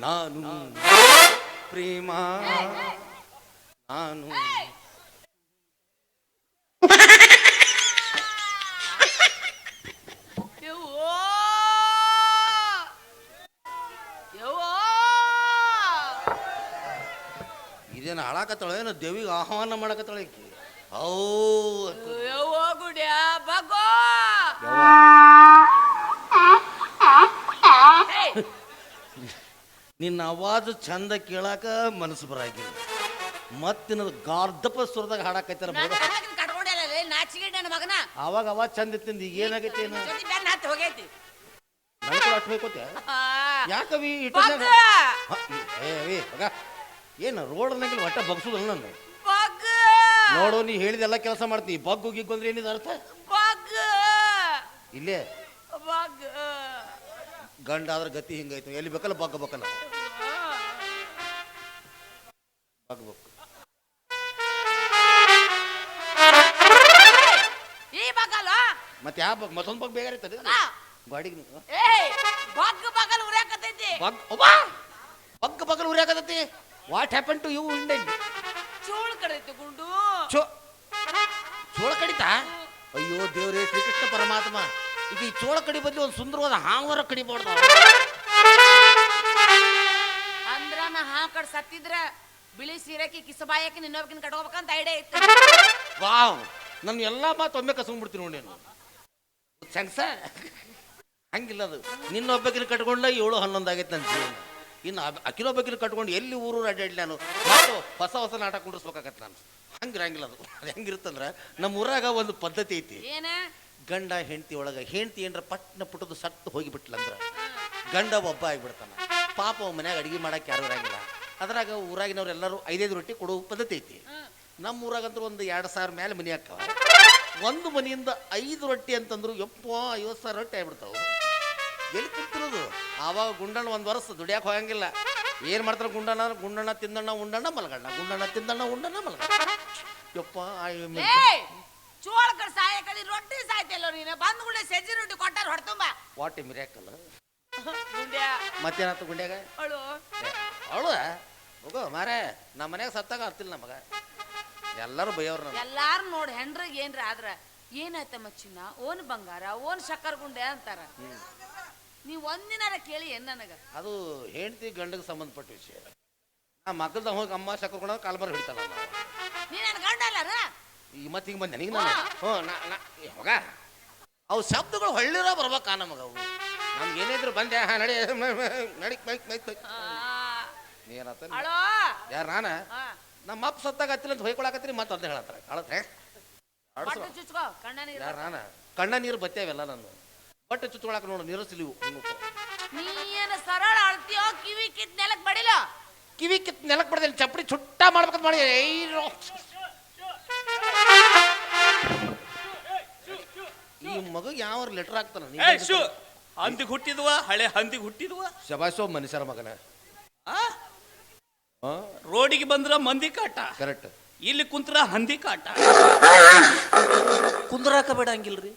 ನಾನು ಪ್ರೇಮ ನಾನು! ಇದೇನು ಹಾಳಾಕತ್ತಾಳ ಏನು ದೇವಿಗೆ ಆಹ್ವಾನ ಮಾಡಕತ್ತಾಳ ಈಕಿ? ಓ ಗುಡ್ಯಾ ಬಗ್ಗೋ ಏಯ್! ನಿನ್ನ ಆವಾಜ್ ಚಂದ ಕೇಳಾಕ ಮನಸ್ಸು ಬರಾಗಿಲ್ಲ ಮತ್ತಿನ ಗಾರ್ಧಪ ಸುರದಾಗ ಹಾಡಾಕೈತಾರ ನಾನ್ ಹಾಕಿದ್ ಕಟ್ಕೊಂಡೆಲ್ಲ ಲೇ, ನಾಚಿಗೆ ನನ್ನ ಮಗನ. ಅವಾಗ ಅವಾಜ್ ಚಂದ ಇತ್ತಿಂದ ಈಗ ಏನಾಗೈತಿ ಏನು? ಜೊತೆ ಬೆನ್ನ ಹತ್ತಿ ಹೋಗೈತಿ. ನನಗೂ ಅಷ್ಟು ಬೇಕೋತೆ ಆ, ಯಾಕವಿ ಬಗ್ಗ ಏವಿ ಮಗ ಏನು ರೋಡ್ನಾಗಿಲ್ಲ ಒಟ್ಟ ಬಗ್ಸುದಲ್ಲ ನಾನು ಬಗ್ಗ ನೋಡು ನೀ ಹೇಳಿದೆಲ್ಲ ಕೆಲಸ ಮಾಡ್ತೀನಿ ಬಗ್ಗು ಗಿಗ್ಗು ಅಂದ್ರೆ ಏನಿದೆ ಅರ್ಥ? ಬಗ್ಗ ಇಲ್ಲೇ? ಗಂಡ ಆದ್ರೆ ಗತಿ ಹಿಂಗೈತೆ. ಎಲ್ಲಿ ಬೇಕಲ್ಲ ಬಗ್ಗ ಬೇಕಲ್ಲ. ಬಗ್ಬೇಕು ಈ ಬಗಲ ಮತ್ತೆ ಯಾವ ಬಗ್ ಮತ್ತೊಂದು ಬಗ್ ಬೇಗ ಆ, ಗಾಡಿಗೆ ಏ ಬಗ್ಗ ಬಗಲ್ ಉರ್ಯಾಕತೈತಿ ಬಗ್ ಒಬ್ಬ ಬಗ್ಗ ಬಗಲ್ ಉರಿಯಾಕತೈತಿ what happen to you Indian Chola ಕಡೈತಿ ಗುಂಡು. ಚೋ ಚೋಳ ಕಡಿತ? ಅಯ್ಯೋ ದೇವ್ರೇ ಶ್ರೀಕೃಷ್ಣ ಪರಮಾತ್ಮ. ಈಗ ಈ ಚೋಳ ಕಡಿ ಬದಲು ಒಂದು ಸುಂದರವಾದ ಹಾವರ ಕಡಿಬಾರ್ದು ಅಂದ್ರ ನಾ ಹಾ ಕಡ್ ಸತ್ತಿದ್ರ ಬಿಳಿ ಸೀರೆಕಿ ಕಿಸಬಾಯಕಿ ನಿನ್ನೊಬ್ಬಕಿನ ಕಟ್ಕೋಬೇಕಂತ ಐಡಿಯಾ ಇತ್ತು. ವಾವ್ ನನ್ನ ಎಲ್ಲ ಮಾತು ಒಮ್ಮೆ ಕಸ್ಕೊಂಡ್ಬಿಡ್ತೀನಿ ನೋಡಿ ನಾನು. ಸೆನ್ಸ ಹಂಗಿಲ್ಲ ಅದು. ನಿನ್ನೊಬ್ಬಕಿನ ಕಟ್ಕೊಂಡ ಏಳು ಹನ್ನೊಂದು ಆಗೈತೆ ನನ್ನ ಜೀವನ. ಇನ್ನು ಅಕಿನೊಬ್ಬಕಿನ ಕಟ್ಕೊಂಡು ಎಲ್ಲಿ ಊರು ಅಡ್ಡಾಡಿ ನಾನು? ಮತ್ತು ಹೊಸ ಹೊಸ ನಾಟಕ ಕುಂಡಿಸ್ಬೇಕಾಗತ್ತೆ ನಾನು. ಹಂಗಿರಂಗಿಲ್ಲ ಅದು. ಅದು ಹೆಂಗಿರುತ್ತಂದ್ರೆ ನಮ್ಮ ಊರಾಗ ಒಂದು ಪದ್ಧತಿ ಐತಿ. ಏನ? ಗಂಡ ಹೆಂಡತಿ ಒಳಗೆ ಹೆಂಡತಿ ಏನರ ಪಟ್ಟನ ಪುಟ್ಟದು ಸತ್ತು ಹೋಗಿಬಿಟ್ಲಂದ್ರ ಗಂಡ ಒಬ್ಬ ಆಗಿಬಿಡ್ತಾನ. ಪಾಪ ಮನ್ಯಾಗ ಅಡಿಗೆ ಮಾಡಕ್ಕೆ ಯಾರು ಇರಂಗಿಲ್ಲ. ಅದ್ರಾಗ ಊರಾಗಿನವ್ರೆಲ್ಲರೂ ಐದೈದು ರೊಟ್ಟಿ ಕೊಡೋ ಪದ್ಧತಿ ಐತಿ. ನಮ್ಮ ಊರಾಗಂತೂ ಒಂದು ಎರಡು ಸಾವಿರ ಮೇಲೆ ಮನೆ ಹಾಕವ. ಒಂದು ಮನೆಯಿಂದ ಐದು ರೊಟ್ಟಿ ಅಂತಂದ್ರು ಯಪ್ಪ ಐವತ್ತು ಸಾವಿರ ರೊಟ್ಟಿ ಆಗ್ಬಿಡ್ತಾವೆ. ಎಲ್ಲಿ ಕುಂತಿರೋದು? ಆವಾಗ ಗುಂಡಣ್ಣ ಒಂದು ವರ್ಷ ದುಡಿಯಾಕೆ ಹೋಗಂಗಿಲ್ಲ. ಏನು ಮಾಡ್ತಾರೆ ಗುಂಡಣ್ಣ? ಗುಂಡಣ್ಣ ತಿಂದಣ್ಣ ಉಂಡಣ್ಣ ಮಲಗಣ್ಣ. ಗುಂಡಣ್ಣ ತಿಂದಣ್ಣ ಉಂಡಣ್ಣ ಮಲಗಣ್ಣ. ಯಪ್ಪ ಆ- ಏಯ್ ಚೋಳ ಕಡ್ ಸಾಯ ರೊಟ್ಟಿ ಸಾಯ್ತಿಲ್ಲ ನೀನು? ಬಂದ್ ಕೂಡ ಸಜ್ಜಿ ರೊಟ್ಟಿ ಕೊಟ್ಟಾರ ಹೊಡ್ತುಂಬ? What miracle Gundya? ಮತ್ತೇನಾಯ್ತು ಗುಂಡ್ಯಾಗ? ಅಳು ಅವಳು? ಹೋಗೋ ಮಾರೇ ನಮ್ಮ ಮನ್ಯಾಗ ಸತ್ತಾಗ ಆಗ್ತಿಲ್ಲ ನಮಗ. ಎಲ್ಲರೂ ಬೈಯವ್ರು ನಮ್ಮ ಎಲ್ಲಾರು ನೋಡಿ ಹೆಂಡ್ರಿಗೆ ಏನ್ರ ಆದ್ರ ಏನಾಯ್ತ ಮಚ್ಚಿನ? ಓನ್ ಬಂಗಾರ ಓನ್ ಶಕ್ಕರ್ ಗುಂಡೆ ಅಂತಾರ. ನೀವ್ ಒಂದಿನಾರ ಕೇಳಿ ಏನ್ ನನಗ? ಅದು ಹೆಂಡತಿ ಗಂಡಗೆ ಸಂಬಂಧಪಟ್ಟ ವಿಷಯ. ನಾ ಮಕ್ಕಳ್ದ ಹೋಗಿ ಅಮ್ಮ ಸಕ್ಕೊಂಡ ಕಾಲ್ಬಾರ ಹಿಡಿತಾನ ನಾವು ನೀ ನನ್ ಗಂಡ ಅಲ್ಲಾರ ಈಗ ಮತ್ತೆ ಹಿಂಗೆ ಬಂದೆ ನನಗೆ ನಾನು ಹ್ಞೂ ನಾ ನಾ ಹೋಗ. ಅವು ಶಬ್ದಗಳು ಹೊಳ್ಳಿರ ಬರ್ಬೇಕಾ ನಮಗೆ ಅವು. ನಮ್ಗೆ ಏನಿದ್ರು ಬಂದೆ. ಹಾ ನಡಿ. ನಡಿ ಮೈಕ್ ಮೈಕ್ ಮೈಕ್ ಯಾರು ನಾನ? ನಮ್ಮ ಅಪ್ಪ ಸತ್ತಾಗ ಹತ್ತಿಲ್ಲ ಅಂತ ಹೊಯ್ಕೊಳಕತ್ತೀರಿ ಮತ್ತೆ ಅಂತ ಹೇಳತ್ತಾರೆ. ಕಳತ್ರೆ ಯಾರು ನಾನ? ಕಣ್ಣ ನೀರು ಬತ್ತೇವೆಲ್ಲ ನಾನು. ಬಟ್ಟೆ ಚುಚ್ಕೊಳಕ ನೋಡು ನೀರು ಸಿಲಿವು ನೀನು ಸರಳ ಅಳ್ತೀಯೋ ಕಿವಿ ಕಿತ್ ನೆಲಕ್ ಬಡಿಲ್ಲ ಕಿವಿ ಕಿತ್ ನೆಲಕ್ ಬಡದಿಲ್ಲ ಚಪ್ಪಡಿ ಚುಟ್ಟ ಮಾಡ್ಬೇಕಂತ ಮಾಡಿ. ಐರೋ. ಈ ಮಗ ಯಾವ ಲೆಟರ್ ಆಗ್ತಾನ ಏ ಶು! ಹಂದಿಗೆ ಹುಟ್ಟಿದ್ವ? ಹಳೆ ಹಂದಿಗೆ ಹುಟ್ಟಿದ್ವ? ಶಬಾಸೋ ಮನುಷ್ಯರ ಮಗನ. ಆ? ರೋಡಿಗೆ ಬಂದ್ರ ಮಂದಿ ಕಾಟ. ಕರೆಕ್ಟ್ ಇಲ್ಲಿ ಕುಂತ್ರ ಹಂದಿ ಕಾಟ. ಕುಂದ್ರಾಕ ಬೇಡಂಗಿಲ್ರಿ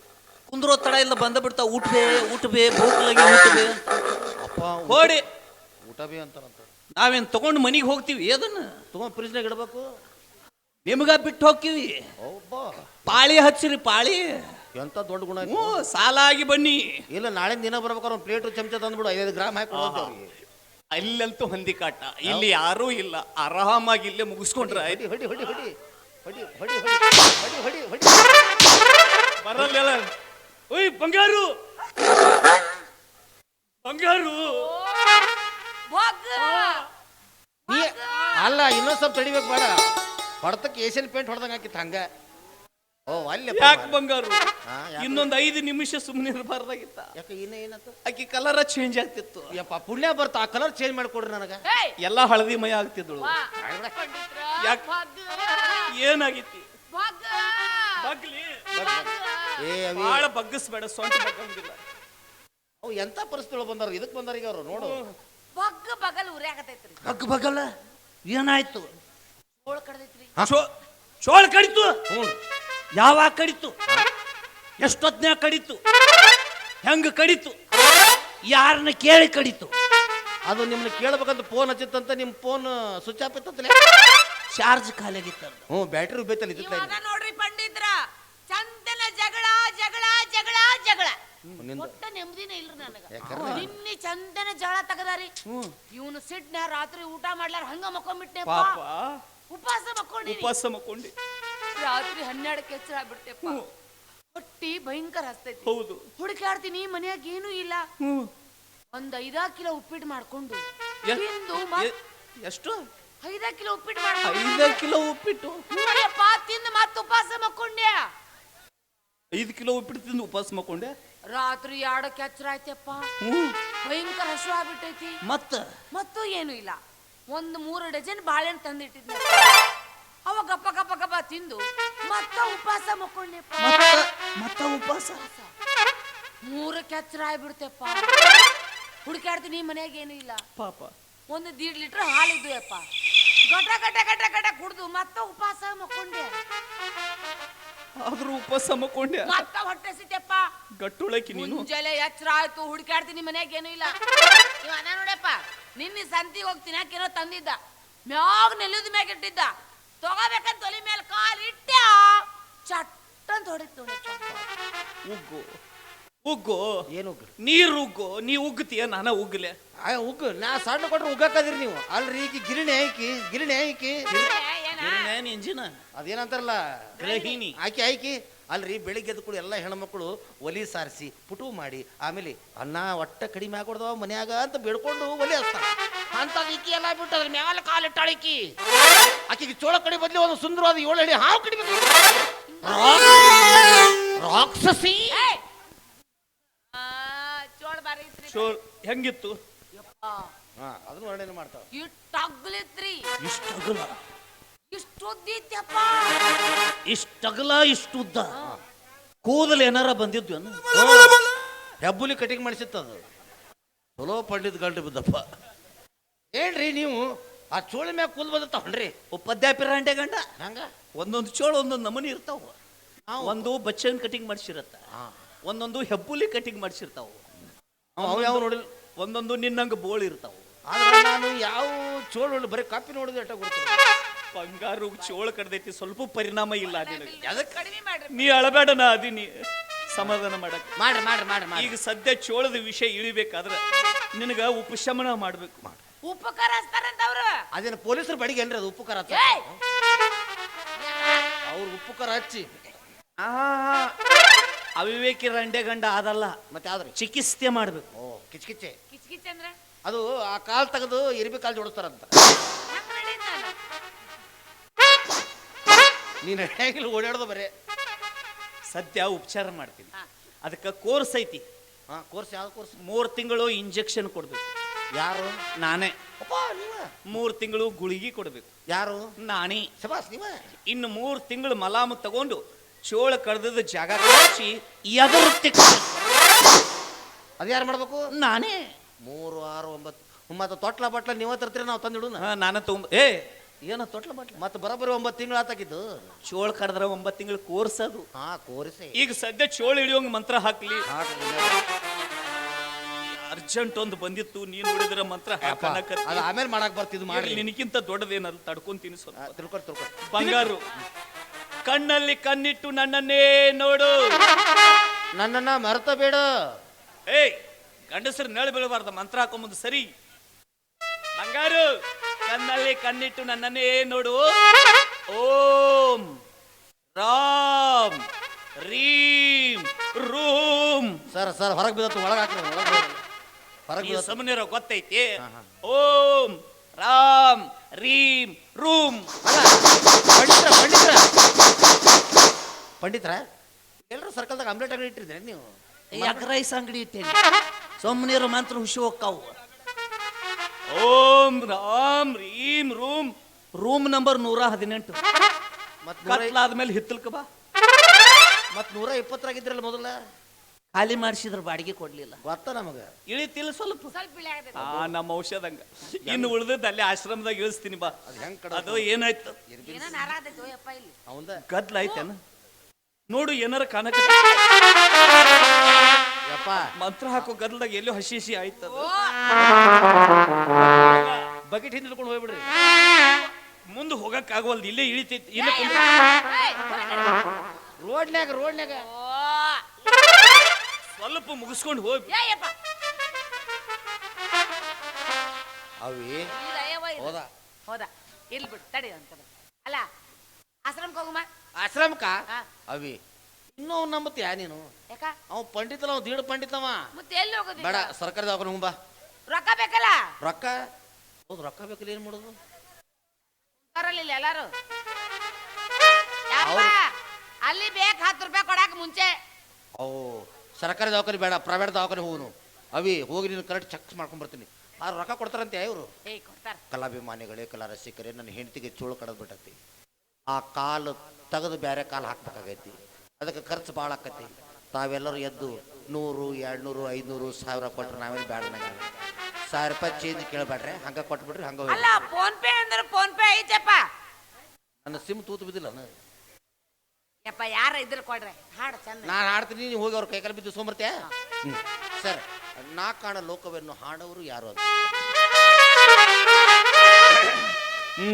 ಕುಂದ್ರೋ ತಡ ಇಲ್ಲ ಬಂದ ಬಿಡ್ತಾ ಊಟಬೇ ಊಟಬೇ ಭೂಕ್ಲಗಿ ಊಟಬೇ. ಅಂತ ಅಪ್ಪ ಹೋಡಿ. ಊಟ ಬಿ ಅಂತಾರಂತ. ನಾವೇನ್ ತಗೊಂಡು ಮನಿಗೆ ಹೋಗ್ತೀವಿ? ಅದನ್ನ? ತಗೊಂಡ್ ಫ್ರಿಜ್ನಾಗ ಇಡಬೇಕು. ನಿಮ್ಗ ಬಿಟ್ಟು ಹೋಗ್ತೀವಿ. ಒಬ್ಬ ಪಾಳಿ ಹಚ್ಚಿರಿ ಪಾಳಿ. ಎಂತ ದೊಡ್ಡ ಗುಣ ಹ್ಞೂ ಸಾಲಾಗಿ ಬನ್ನಿ. ಇಲ್ಲ ನಾಳೆ ದಿನ ಬರ್ಬೇಕಾದ್ರೆ ಒಂದು ಪ್ಲೇಟ್ ಚಮಚ ತಂದ್ಬಿಡು ಐದೈದು ಗ್ರಾಮ್ ಹಾಕಿ ಅವ್ರಿಗೆ. ಅಲ್ಲಂತೂ ಹಂದಿ. ಕಾಟ ಇಲ್ಲಿ ಯಾರೂ ಇಲ್ಲ. ಆರಾಮಾಗಿ ಇಲ್ಲೇ ಮುಗಿಸ್ಕೊಂಡ್ರೆ ಆಯ್ತು. ಹೊಡಿ ಹೊಡಿ ಹೊಡಿ. ಹೊಡಿ ಹೊಡಿ ಹೊಡಿ ಹೊಡಿ ಹೊಡಿ ಹೊಡಿ. ಬರಲ್ಲ ಓಯ್ ಬಂಗಾರು. ಬಂಗಾರು. ನೀ ಅಲ್ಲ ಇನ್ನೊಂದ್ ಸ್ವಲ್ಪ ತಡಿಬೇಕು ಬೇಡ. ಹೊಡ್ತಕ್ಕೆ ಏಷ್ಯನ್ ಪೇಂಟ್ ಹೊಡೆದಂಗೆ ಹಾಕಿತ್ತು ಹಂಗ. ಓ ಅಲ್ಲಿ ಯಾಕೆ ಬಂಗಾರ? ಇನ್ನೊಂದು ಐದು ನಿಮಿಷ ಸುಮ್ಮನೆ ಇರಬಾರ್ದಾಗಿತ್ತ. ಯಾಕೆ ಇನ್ನೇ ಏನಂತ? ಆಕಿ ಕಲರ ಚೇಂಜ್ ಆಗ್ತಿತ್ತು. ಯಪ್ಪ ಪುಣ್ಯ ಬರ್ತಾ ಆ ಕಲರ್ ಚೇಂಜ್ ಮಾಡಿಕೊಡ್ರಿ ನನಗೆ. ಎಲ್ಲ ಹಳದಿ ಮಯ ಆಗ್ತಿದ್ದಳು. ಯಾಕ್? ಬಗ್ಗ ಏನಾಗಿತ್ತು? ಬಗ್ಗ ಬಗ್ಲಿ. ಏ ಅವಿ. ಬಾಳ ಬಗ್ಗಿಸ್ಬೇಡ ಸ್ವಂತ ಬಗ್ಗಂಗಿಲ್ಲ. ಅವು ಎಂತ ಪರಿಸ್ಥಿತಿ ಬಂದಾರ? ಇದಕ್ಕೆ ಬಂದಾರ ಈಗ ಅವರು ನೋಡು. ಬಗ್ ಬಗಲ್ ಉರಿಯಾಕತೈತ್ರಿ ಬಗ್ ಬಗಲ? ಏನಾಯ್ತು? ಚೋಳ ಕಡಿತು? ಹ್ಞೂ ಯಾವಾಗ ಕಡಿತು? ಎಷ್ಟೊತ್ನ್ಯಾಗ ಕಡಿತು? ಹೆಂಗ ಕಡಿತು? ಯಾರನ್ನ ಕೇಳಿ ಕಡಿತು? ಅದು ನಿಮ್ಮನ್ನ ಕೇಳ್ಬೇಕಂತ ಫೋನ್ ಹಚ್ಚಿತ್ತಂತ ನಿಮ್ಮ ಫೋನ್ ಸ್ವಿಚ್ ಆಫ್ ಇತ್ತಂತಲೇ? ಚಾರ್ಜ್ ಖಾಲಿಯಾಗಿತ್ತು ಹ್ಞೂ ಬ್ಯಾಟ್ರಿ ಉಬ್ಬೈತಲ್ಲ ಇದ್ದಿತ್ತ ಇವಾಗ ನೋಡ್ರಿ ಪಂಡಿತ್ರ ಚಂದನ ಜಗಳ ಜಗಳ ಜಗಳ ಜಗಳ. ಒಟ್ಟ ನೆಮ್ಮದಿನೇ ಇಲ್ರಿ ನನಗೆ. ಯಾಕಂದ್ರೆ? ನಿನ್ನೆ ಚಂದನ ಜಗಳ ತಗದಾರಿ. ಇವನು ಸಿಡ್ನ ರಾತ್ರಿ ಊಟ ಮಾಡ್ಲಾರ ಹಂಗ ಮಕ್ಕೊಂಬಿಟ್ಟೆ ಪಾಪ. ಉಪವಾಸ ಮಕ್ಕೊಂಡಿ ಉಪವಾಸ ಮಕ್ಕೊಂಡಿ ರಾತ್ರಿ ಹನ್ನೆರಡಕ್ಕೆ ಎಚ್ಚರ ಆಗ್ಬಿಡ್ತೇ ಹೊಟ್ಟಿ ಭಯಂಕರ ಹಸ್ತೈತಿ ಹೌದು. ಹುಡುಕಾಡ್ತೀನಿ ಮನ್ಯಾಗ ಏನೂ ಇಲ್ಲ. ಒಂದ್ ಐದಾ ಕಿಲೋ ಉಪ್ಪಿಟ್ಟು ಮಾಡ್ಕೊಂಡು ತಿಂದು ಎಷ್ಟು? ಐದಾ ಕಿಲೋ ಉಪ್ಪಿಟ್ಟು ಮಾಡ್ಕೊಂಡು ಐದು ಕಿಲೋ ಉಪ್ಪಿಟ್ಟು? ತಿಂದು ಮತ್ತೆ ಉಪವಾಸ ಮಕ್ಕೊಂಡೆ ಐದು ಕಿಲೋ ಉಪ್ಪಿಟ್ಟು ತಿಂದು ಉಪವಾಸ ಮಕ್ಕೊಂಡೆ ರಾತ್ರಿ ಎರಡಕ್ಕೆ ಎಚ್ಚರ ಆಯ್ತಪ್ಪ. ಭಯಂಕರ ಹಸು ಆಗ್ಬಿಟ್ಟೈತಿ ಮತ್ತ? ಮತ್ತೂ ಏನು ಇಲ್ಲ. ಒಂದು ಮೂರು ಡಜನ್ ಬಾಳೆಹಣ್ಣು ತಂದಿಟ್ಟಿದ್ದೆ ಅವ ಗಪ್ಪ ಗಪ್ಪ ಗಪ್ಪ ತಿಂದು ಮತ್ತ ಉಪವಾಸ ಮಕ್ಕೊಂಡೆಪ್ಪ ಮತ್ತ ಉಪವಾಸ? ಮೂರು ಕೆಚ್ಚರ ಆಗ್ಬಿಡ್ತೇಪ್ಪ. ಹುಡುಕಾಡ್ತೀನಿ ಮನ್ಯಾಗ ಏನು ಇಲ್ಲ. ಪಾಪ. ಒಂದು ದೀಡ್ ಲೀಟರ್ ಹಾಲಿದ್ದು ಅಪ್ಪ. ಗಟ ಗಟ ಗಟ ಗಟ ಕುಡ್ದು ಮತ್ತ ಉಪವಾಸ ಮಕ್ಕೊಂಡೆ. ಆದ್ರೂ ಉಪವಾಸ ಮಕ್ಕೊಂಡೆ. ಮತ್ತ ಹೊಟ್ಟೆ ಸಿಟ್ಟೆಪ್ಪ ಗಟ್ಟುಳಕಿ ನೀನು. ಮುಂಜಾನೆ ಎಚ್ಚರ ಆಯ್ತು ಹುಡುಕಾಡ್ತೀನಿ ಮನ್ಯಾಗ ಏನು ಇಲ್ಲ. ಇವ ನೋಡಪ್ಪ. ನಿನ್ನೆ ಸಂತಿಗೆ ಹೋಗ್ತೀನಿ ಯಾಕೇನೋ ತಂದಿದ್ದ? ಮ್ಯಾಗ ನೆಲದ ಮ್ಯಾಗ ಇಟ್ಟಿದ್ದ. ತಗೋಬೇಕಂತ ತೊಲಿ ಮೇಲೆ ಕಾಲ್ ಇಟ್ಟ ಚಟ್ಟಂತ ಹೊಡಿತು ಉಗ್ಗು. ಉಗ್ಗು. ಏನು ಉಗ್ಗು? ನೀರು ಉಗ್ಗು. ನೀ ಉಗ್ತೀಯ? ನಾನು ಉಗ್ಗಲೆ ಆ ಉಗ್ಗು. ನಾ ಸಣ್ಣ ಕೊಟ್ರೆ ಉಗ್ಗಾಕದಿರಿ ನೀವು. ಅಲ್ರಿ ಈಕಿ ಗಿರಣಿ ಐಕಿ ಗಿರಣಿ ಐಕಿ ಏನ? ಇಂಜಿನ ಅದೇನಂತಾರಲ್ಲ? ಗ್ರಹಿಣಿ. ಆಕಿ ಆಯ್ಕಿ ಅಲ್ರಿ ಬೆಳಿಗ್ಗೆ ಎದ್ದು ಕೂಡ ಎಲ್ಲ ಹೆಣ್ಮಕ್ಳು ಒಲಿ ಸಾರಿಸಿ ಪುಟು ಮಾಡಿ ಆಮೇಲೆ ಅನ್ನ ಒಟ್ಟ ಕಡಿಮೆ ಆಗೋದವ ಮನ್ಯಾಗ ಅಂತ ಬೇಡ್ಕೊಂಡು ಒಲಿ ಹಚ್ತಾರ. ಅಂತ ಈಕಿ ಎಲ್ಲ ಬಿಟ್ಟು ಅದ್ರ ಮ್ಯಾಲ ಕಾಲಿಟ್ಟಾಳಿಕಿ ಆಕಿಗೆ ಚೋಳ ಕಡಿ ಬದ್ಲಿ ಒಂದು ಸುಂದರವಾದ ಏಳು ಹೇಳಿ ಹಾವು ಕಡಿಬೇಕು ರಾಕ್ಷಸಿ. ಚೋಳ ಬಾರಿ ಶೋರ್ ಹೆಂಗಿತ್ತು? ಯಪ್ಪ. ಹಾ ಅದನ್ನ ವರ್ಣನೆ ಮಾಡ್ತಾವ ಇಟ್ಟು ಅಗ್ಲಿತ್ರಿ ಇಷ್ಟಗಲ ಇಷ್ಟು ಉದ್ದಿತ್ತಪ್ಪ ಇಷ್ಟಗಲ ಇಷ್ಟುದ್ದ. ಕೂದಲು ಏನಾರ ಬಂದಿದ್ವಿ ಹೆಬ್ಬುಲಿ ಕಟಿಂಗ್ ಮಾಡಿಸಿತ್ತದು. ಚಲೋ ಪಂಡಿತ್ ಗಂಟು ಬಿದ್ದಪ್ಪ. ಏನ್ರಿ ನೀವು? ಆ ಚೋಳ ಮ್ಯಾಗ ಕೂಲ್ ತಗೊಂಡ್ರಿ ಉಪಾಧ್ಯಾಯ ರಂಡೆ ಗಂಡ. ಹಂಗ? ಒಂದೊಂದು ಚೋಳ ಒಂದೊಂದು ನಮೂನಿ ಇರ್ತಾವ. ಒಂದು ಬಚ್ಚನ್ ಕಟಿಂಗ್ ಮಾಡಿಸಿರತ್ತ. ಒಂದೊಂದು ಹೆಬ್ಬುಲಿ ಕಟಿಂಗ್ ಮಾಡಿಸಿರ್ತಾವ. ಅವು ಯಾವ ನೋಡಿಲ್ಲ ಒಂದೊಂದು ನಿನ್ನಂಗ ಬೋಳ್ ಇರ್ತಾವ. ಆದ್ರೆ ನಾನು ಯಾವ ಚೋಳು ಬರೀ ಕಾಪಿ ನೋಡಿದ್ರೆ ಅಟ್ಟ ಗೊತ್ತಿಲ್ಲ ಬಂಗಾರು ಚೋಳ ಕಡ್ದೈತಿ ಸ್ವಲ್ಪ ಪರಿಣಾಮ ಇಲ್ಲ ನಿನಗೆ ಅದಕ್ಕೆ ಕಡಿಮೆ ಮಾಡ್ರಿ. ನೀ ಅಳಬೇಡ ನಾ ಅದೀನಿ ಸಮಾಧಾನ ಮಾಡಕ್. ಮಾಡ್ರಿ ಮಾಡ್ರಿ ಮಾಡ್ರಿ ಮಾಡ್ರಿ. ಈಗ ಸದ್ಯ ಚೋಳದ ವಿಷಯ ಇಳಿಬೇಕಾದ್ರೆ ನಿನಗ ಉಪಶಮನ ಮಾಡ್ಬೇಕು. ಉಪಕಾರ ಹಚ್ತಾರಂತ ಅವ್ರು ಅದೇನು ಪೊಲೀಸರು ಬಡಿಗೆ ಏನ್ರಿ ಅದು ಉಪಕಾರ ಖಾರ ಹಚ್ಚ ಏಯ್! ಅವ್ರು ಉಪ್ಪು ಖಾರ ಹಚ್ಚಿ ಅವಿವೇಕಿ ರಂಡೆ ಗಂಡ ಅದಲ್ಲ ಮತ್ತೆ ಆದ್ರೆ ಚಿಕಿತ್ಸೆ ಮಾಡ್ಬೇಕು. ಓ ಕಿಚ್ಕಿಚ್ಚೆ ಅಂದ್ರೆ ಕಿಚ್ ಕಿಚ್ ಅಂದ್ರ? ಅದು ಆ ಕಾಲ್ ತೆಗೆದು ಇರ್ಬಿ ಕಾಲ್ ಜೋಡಿಸ್ತಾರಂತ. ನೀನು ಹೇಗಿಲ್ಲ ಓಡಾಡೋದು ಬರೇ. ಸದ್ಯ ಉಪಚಾರ ಮಾಡ್ತೀನಿ. ಅದಕ್ಕೆ ಕೋರ್ಸ್ ಐತಿ. ಹಾ ಕೋರ್ಸ್ ಯಾವ ಕೋರ್ಸ್? ಮೂರು ತಿಂಗಳು ಇಂಜೆಕ್ಷನ್ ಕೊಡ್ಬೇಕು. ಯಾರು? ನಾನೇ. ಅಪ್ಪ ನೀವ? ಮೂರ್ ತಿಂಗಳು ಗುಳಿಗೆ ಕೊಡ್ಬೇಕು. ಯಾರು? ನಾನೇ. ಶಬಾಸ್ ನೀವ? ಇನ್ನು ಮೂರು ತಿಂಗಳು ಮಲಾಮು ತಗೊಂಡು ಚೋಳ ಕಡ್ದದ ಜಾಗ ಕಳಿಸಿ ಎದರು ಅದು ಯಾರು ಮಾಡ್ಬೇಕು? ನಾನೇ. ಮೂರು ಆರು ಒಂಬತ್ತು ಮತ್ತೆ ತೊಟ್ಲ ಬಟ್ಲ ನೀವ ತರ್ತೀರ ನಾವು ತಂದಿಡು ನಾನು ತುಂಬ ಏ ಏನೋ ತೊಟ್ಲ ಬಟ್ಲ. ಮತ್ತೆ ಬರೋಬ್ಬರಿ ಒಂಬತ್ತು ತಿಂಗಳು ಆತಾಕಿದ್ದು. ಚೋಳ ಕಡದ್ರ ಒಂಬತ್ತು ತಿಂಗಳು ಕೋರ್ಸ್ ಅದು ಹಾ ಕೋರಿಸಿ. ಈಗ ಸದ್ಯ ಚೋಳ ಇಳಿಯೋಂಗ್ ಮಂತ್ರ ಹಾಕ್ಲಿ. ಅರ್ಜೆಂಟ್ ಒಂದು ಬಂದಿತ್ತು ನೀನ್ ನೋಡಿದ್ರ ಮಂತ್ರ ಆಮೇಲೆ ಮಾಡಕ್ ಬರ್ತಿದ್ದು ಮಾಡಿ ಮಾಡ್ರಿ ನಿನಕ್ಕಿಂತ ದೊಡ್ಡದೇನಲ್ಲ ತಡ್ಕೊಂತೀನಿ ಸ್ವಲ್ಪ. ಆ, ತಿಳ್ಕೊರಿ ತಿಳ್ಕೊರಿ ಬಂಗಾರು. ಕಣ್ಣಲ್ಲಿ ಕಣ್ಣಿಟ್ಟು ನನ್ನನ್ನೇ ನೋಡು. ನನ್ನನ್ನ ಮರೆತ ಬೇಡ ಏಯ್ ಗಂಡಸರು ನೆಳ ಬೀಳಬಾರ್ದ. ಮಂತ್ರ ಹಾಕೊಂಬಂದು ಸರಿ. ಬಂಗಾರು. ಕಣ್ಣಲ್ಲಿ ಕಣ್ಣಿಟ್ಟು ನನ್ನನ್ನೇ ನೋಡು. ಓಂ. ರಾಮ್. ರೀಂ. ರೂಮ್ ಸರ್ ಸರ್ ಹೊರಗೆ ಬಿದ್ದತ್ತು ಒಳಗೆ ಹಾಕಿ ಒಳಗೆ ಹೊರಗೆ ಸಮನಿರೋ ಗೊತ್ತೈತಿ. ಓಂ. ರಾಮ್. ರೀಂ. ರೂಮ್ ಪಂಡಿತ್ರ ಪಂಡಿತ್ರ. ಪಂಡಿತ್ರ ಎಲ್ಲರೂ ಸರ್ಕಲ್ದಾಗ ಆಮ್ಲೆಟ್ ಅಂಗಡಿ ಇಟ್ಟಿದ್ರೆ ನೀವು? ಯಾಕೆ ರೈಸ್ ಅಂಗಡಿ ಇಟ್ಟೇನಿ ಸೊಮ್ಮನೀರು ಮಂತ್ರ ಹುಷಿ ಹೋಗ್ತಾವು ಓಂ ರಾಮ್ ರೀಂ ರೂಮ್. ರೂಮ್ ನಂಬರ್ ನೂರ ಹದಿನೆಂಟು. ಮತ್ ಕತ್ಲಾದ್ಮೇಲೆ ಹಿತ್ತಲ್ಕ ಬಾ. ಮತ್ ನೂರ ಇಪ್ಪತ್ತರಾಗಿದ್ರಲ್ಲ ಮೊದಲ? ಖಾಲಿ ಮಾಡಿಸಿದ್ರ ಬಾಡಿಗೆ ಕೊಡ್ಲಿಲ್ಲ. ಗೊತ್ತ ನಮಗ. ಇಳಿತಿಲ್ಲ ಸ್ವಲ್ಪ. ಆ ನಮ್ಮ ಔಷಧಂಗ. ಇನ್ನು ಉಳಿದದ್ದು ಅಲ್ಲಿ ಆಶ್ರಮದಾಗ ಇಳಿಸ್ತೀನಿ ಬಾ. ಅದು ಹೆಂಗ್ ಕಡ ಅದು ಏನಾಯ್ತು? ಏನೋ ನಾರಾದೈತಿ ಯಪ್ಪ ಇಲ್ಲಿ. ಅವಂದ ಗದ್ಲ ಆಯ್ತೇನ? ನೋಡು ಏನಾರ ಕನಕ ಯಪ್ಪ. ಮಂತ್ರ ಹಾಕೋ ಗದ್ಲದಾಗ ಎಲ್ಲೋ ಹಸಿ ಹಸಿ ಆಯ್ತದ. ಬಕೆಟ್ ಹಿಂದ್ಕೊಂಡು ಹೋಗ್ಬಿಡ್ರಿ. ಮುಂದೆ ಹೋಗಕ್ ಆಗವಲ್ದು ಇಲ್ಲೇ ಇಳಿತೈತಿ ಇಲ್ಲ ರೋಡ್ನ್ಯಾಗ ರೋಡ್ನ್ಯಾಗ. ಸ್ವಲ್ಪ ಮುಗಿಸ್ಕೊಂಡು ಹೋಗಿ ಅವಿ. ಹೋದ. ಹೋದ. ಇಲ್ಲಿ ಬಿಡು ತಡಿ ಅಂತ ಅಲ್ಲ ಆಶ್ರಮಕ್ಕೆ ಹೋಗುಮ? ಆಶ್ರಮಕ್ಕ. ಅವಿ ಇನ್ನೂ ಅವ್ನು ನಂಬತ್ತೀಯ ನೀನು? ಯಾಕ? ಅವ ಪಂಡಿತಲ್ಲ ಅವ ದೀಡ್ ಪಂಡಿತವ. ಮತ್ತೆ ಎಲ್ಲಿ ಹೋಗೋದು ಬೇಡ ಸರ್ಕಾರಿ ದವಾಖಾನೆ ಹೋಗ್ಬಾ ರೊಕ್ಕ ಬೇಕಲ್ಲ? ರೊಕ್ಕ? ಹೌದು ರೊಕ್ಕ ಬೇಕಲ್ಲ ಏನ್ ಮಾಡೋದು? ಬರಲಿಲ್ಲ ಎಲ್ಲಾರು. ಯಪ್ಪ ಅಲ್ಲಿ ಬೇಕು ಹತ್ತು ರೂಪಾಯಿ ಕೊಡಾಕ ಮುಂಚೆ. ಓ ಸರ್ಕಾರಿ ದವಾಖಾನೆ ಬೇಡ ಪ್ರೈವೇಟ್ ದವಾಖಾನೆ ಹೋಗುನು. ಅವಿ ಹೋಗಿ ನೀನು ಕರೆಕ್ಟ್ ಚೆಕ್ ಮಾಡ್ಕೊಂಡ್ ಬರ್ತೀನಿ. ಆ ರೊಕ್ಕ ಕೊಡ್ತಾರಂತೆ ಇವರು? ಏಯ್ ಕೊಡ್ತಾರ. ಕಲಾಭಿಮಾನಿಗಳೇ ಕಲಾ ರಸಿಕರೇ ನನ್ನ ಹೆಂಡತಿಗೆ ಚೂಳು ಕಡದ್ ಬಿಟ್ಟತಿ. ಆ ಕಾಲು ತೆಗೆದು ಬೇರೆ ಕಾಲು ಹಾಕ್ಬೇಕಾಗೈತಿ. ಅದಕ್ಕೆ ಖರ್ಚು ಭಾಳ ಆಕತಿ. ತಾವೆಲ್ಲರೂ ಎದ್ದು ನೂರು ಎರಡ್ನೂರು ಐದುನೂರು ಸಾವಿರ ಕೊಟ್ರೆ ನಾವೇನು ಬೇಡ ನಂಗೆ ಸಾವಿರ ರೂಪಾಯಿ ಚೇಂಜ್ ಕೇಳಬೇಡ್ರಿ ಹಂಗ ಕೊಟ್ಬಿಡ್ರಿ ಹಂಗ ಅಲ್ಲ ಫೋನ್ ಪೇ ಅಂದ್ರೆ ಫೋನ್ ಪೇ ಐತೆಪ್ಪ. ನನ್ನ ಸಿಮ್ ತೂತು ಬಿದ್ದಿಲ್ಲ ಯಪ್ಪ ಯಾರ ಇದ್ರ ಕೊಡ್ರಿ? ಹಾಡು ಚಂದ. ನಾನು ಹಾಡ್ತೀನಿ ನೀವು ಹೋಗಿ ಅವ್ರ ಕೈಕಾಲು ಬಿದ್ದು ಸೋಮರ್ತೆ ಹ್ಞೂ ಸರ್ ನಾ ಕಾಣ ಲೋಕವನ್ನು ಹಾಡೋರು ಯಾರು ಅದು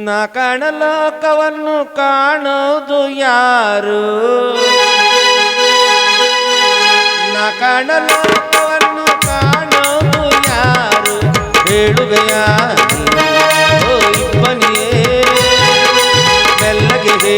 ನಾ ಕಾಣ ಲೋಕವನ್ನು ಕಾಣೋದು ಯಾರು? ನಾ ಕಾಣ ಲೋಕವನ್ನು ಹೇಳುವೆಯ ಓ ಇಬ್ಬನಿಯೇ ಮೆಲ್ಲಗೆ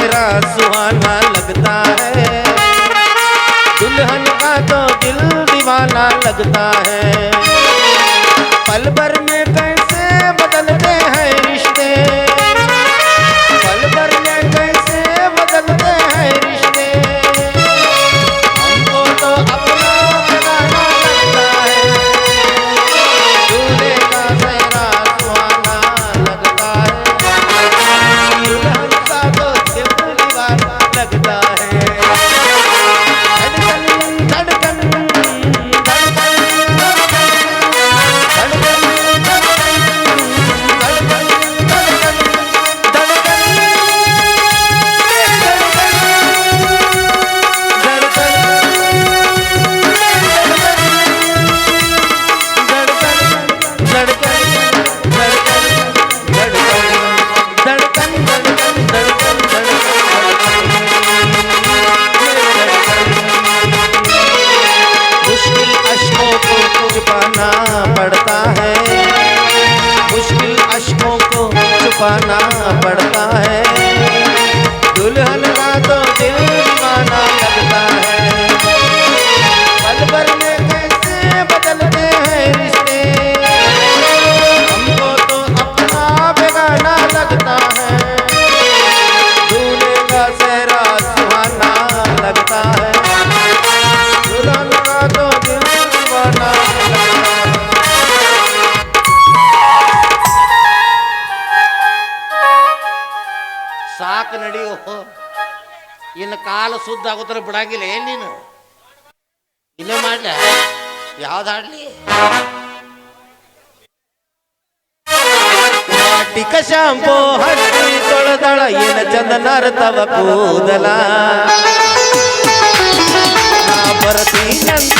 का सेहरा सुहाना लगता है। दुल्हन का तो दिल दीवाना लगता है। पल भर लगता है na ಆಗೋತರ ಬಿಡಂಗಿಲ್ಲ, ಏನ್ ನೀನು? ಇನ್ನೇ ಮಾಡ್ಲ? ಯಾವ್ದಾಡ್ಲಿ ಟಿಕ ಶಾಂಪು ಹಚ್ಚಿ ತೊಳೆದಳ, ಏನ ಚಂದ ತವ ಕೂದಲ. ಬರ್ತೀನಂತ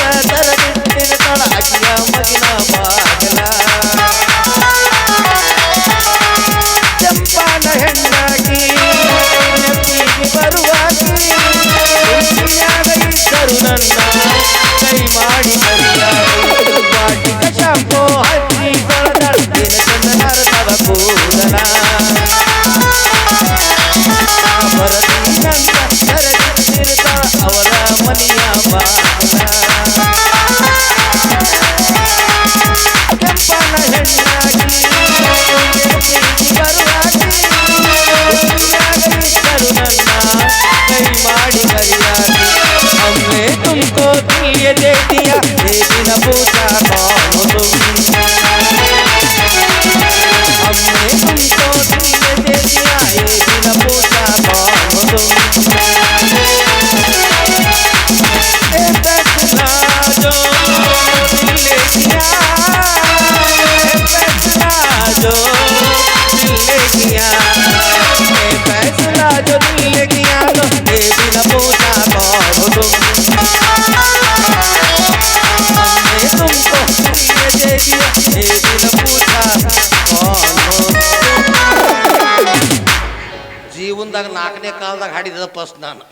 ಅದಿ.